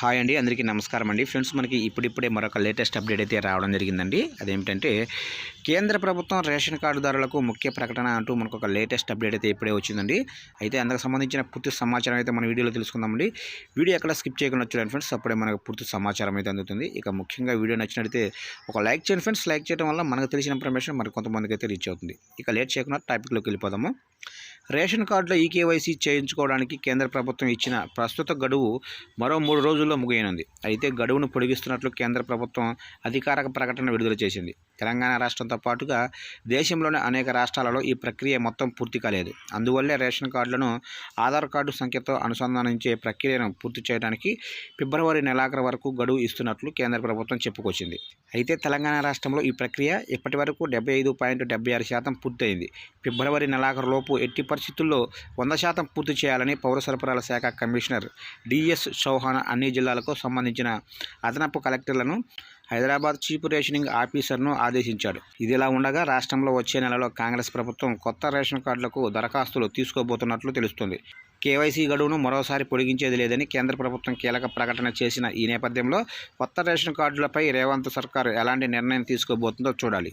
Hi అండి అందరికీ నమస్కారం అండి. ఫ్రెండ్స్ మనకి ఇప్పుడిప్పుడే మరొక లేటెస్ట్ అప్డేట్ అయితే రావడం జరిగిందండి. అదేమిటంటే కేంద్ర ప్రభుత్వం రేషన్ కార్డుదారులకు ముఖ్య ప్రకటన అంటూ మనకు ఒక లేటెస్ట్ అప్డేట్ అయితే ఇప్పుడే వచ్చిందండి. అయితే అందుకు సంబంధించిన పూర్తి సమాచారం అయితే మన వీడియోలో తెలుసుకుందామండి. వీడియో ఎక్కడ స్కిప్ చేయకుండా చూడండి ఫ్రెండ్స్ అప్పుడే మనకు పూర్తి సమాచారం అయితే అందుతుంది. ఇక ముఖ్యంగా వీడియో నచ్చినట్లయితే ఒక లైక్ చేయండి ఫ్రెండ్స్. లైక్ చేయడం వల్ల మనకు తెలిసిన ఇన్ఫర్మేషన్ మరి కొంతమందికి అయితే రీచ్ అవుతుంది. ఇక లేట్ చేయకుండా టాపిక్లోకి వెళ్ళిపోదాము. రేషన్ కార్డులో ఈకేవైసీ చేయించుకోవడానికి కేంద్ర ప్రభుత్వం ఇచ్చిన ప్రస్తుత గడువు మరో మూడు రోజుల్లో ముగియనుంది. అయితే గడువును పొడిగిస్తున్నట్లు కేంద్ర ప్రభుత్వం అధికారిక ప్రకటన విడుదల చేసింది. తెలంగాణ రాష్ట్రంతో పాటుగా దేశంలోని అనేక రాష్ట్రాలలో ఈ ప్రక్రియ మొత్తం పూర్తి కాలేదు. అందువల్లే రేషన్ కార్డులను ఆధార్ కార్డు సంఖ్యతో అనుసంధానించే ప్రక్రియను పూర్తి చేయడానికి ఫిబ్రవరి నెలాఖరు వరకు గడువు ఇస్తున్నట్లు కేంద్ర ప్రభుత్వం చెప్పుకొచ్చింది. అయితే తెలంగాణ రాష్ట్రంలో ఈ ప్రక్రియ ఇప్పటి వరకు డెబ్బై ఐదు పాయింట్ డెబ్బై ఆరు శాతం పూర్తయింది. ఫిబ్రవరి నెలాఖరులోపు ఎట్టి పరిస్థితుల్లో వంద శాతం పూర్తి చేయాలని పౌర సరఫరాల శాఖ కమిషనర్ డిఎస్ చౌహాన్ అన్ని జిల్లాలకు సంబంధించిన అదనపు కలెక్టర్లను హైదరాబాద్ చీఫ్ రేషనింగ్ ఆఫీసర్ను ఆదేశించాడు. ఇదిలా ఉండగా రాష్ట్రంలో వచ్చే నెలలో కాంగ్రెస్ ప్రభుత్వం కొత్త రేషన్ కార్డులకు దరఖాస్తులు తీసుకోబోతున్నట్లు తెలుస్తుంది. కేవైసీ గడువును మరోసారి పొడిగించేది లేదని కేంద్ర ప్రభుత్వం కీలక ప్రకటన చేసిన ఈ నేపథ్యంలో కొత్త రేషన్ కార్డులపై రేవంత్ సర్కారు ఎలాంటి నిర్ణయం తీసుకోబోతుందో చూడాలి.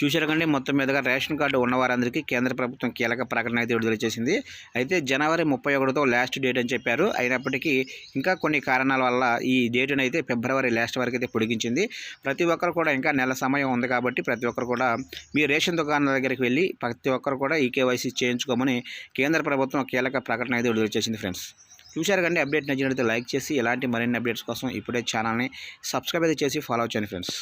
చూశారు కండి మొత్తం మీదుగా రేషన్ కార్డు ఉన్నవారందరికీ కేంద్ర ప్రభుత్వం కీలక ప్రకటన అయితే విడుదల చేసింది. అయితే జనవరి ముప్పై ఒకటితో లాస్ట్ డేట్ అని చెప్పారు. అయినప్పటికీ ఇంకా కొన్ని కారణాల వల్ల ఈ డేట్ను అయితే ఫిబ్రవరి లాస్ట్ వరకు అయితే పొడిగించింది. ప్రతి ఒక్కరు కూడా ఇంకా నెల సమయం ఉంది కాబట్టి ప్రతి ఒక్కరు కూడా మీ రేషన్ దుకాణాల దగ్గరికి వెళ్ళి ప్రతి ఒక్కరు కూడా ఈ కేవైసీ చేయించుకోమని కేంద్ర ప్రభుత్వం కీలక ప్రకటన అయితే విడుదల చేసింది ఫ్రెండ్స్. చూశారు కండి అప్డేట్ నచ్చినట్లయితే లైక్ చేసి ఇలాంటి మరిన్ని అప్డేట్స్ కోసం ఇప్పుడే ఛానల్ని సబ్స్క్రైబ్ అయితే చేసి ఫాలో చేయండి ఫ్రెండ్స్.